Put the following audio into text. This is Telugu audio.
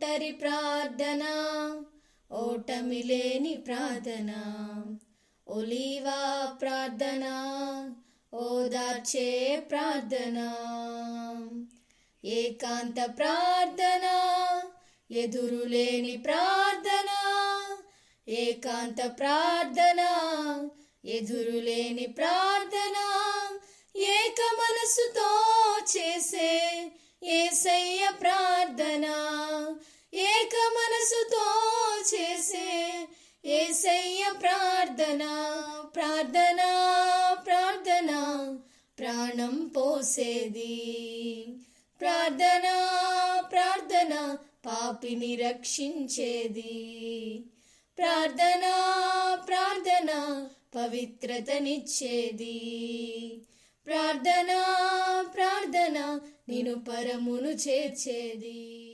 ఒంటరి ప్రార్థన ఓటమి లేని ప్రార్థన. ఒలీవా ప్రార్థన ఓదార్చే ప్రార్థన. ఏకాంత ప్రార్థన ఎదురులేని ప్రార్థన. ఏకాంత ప్రార్థన ఎదురులేని ప్రార్థన. ఏక మనసుతో చేసే ఏసయ్య ప్రార్థనా. ఏక మనసుతో చేసే ఏసయ్య ప్రార్థన ప్రార్థన ప్రార్థన. ప్రాణం పోసేది. ప్రార్థన ప్రార్థన పాపిని రక్షించేది. ప్రార్థన ప్రార్థన పవిత్రతనిచ్చేది. ప్రార్థన ప్రార్థన నేను పరమును చేర్చేది.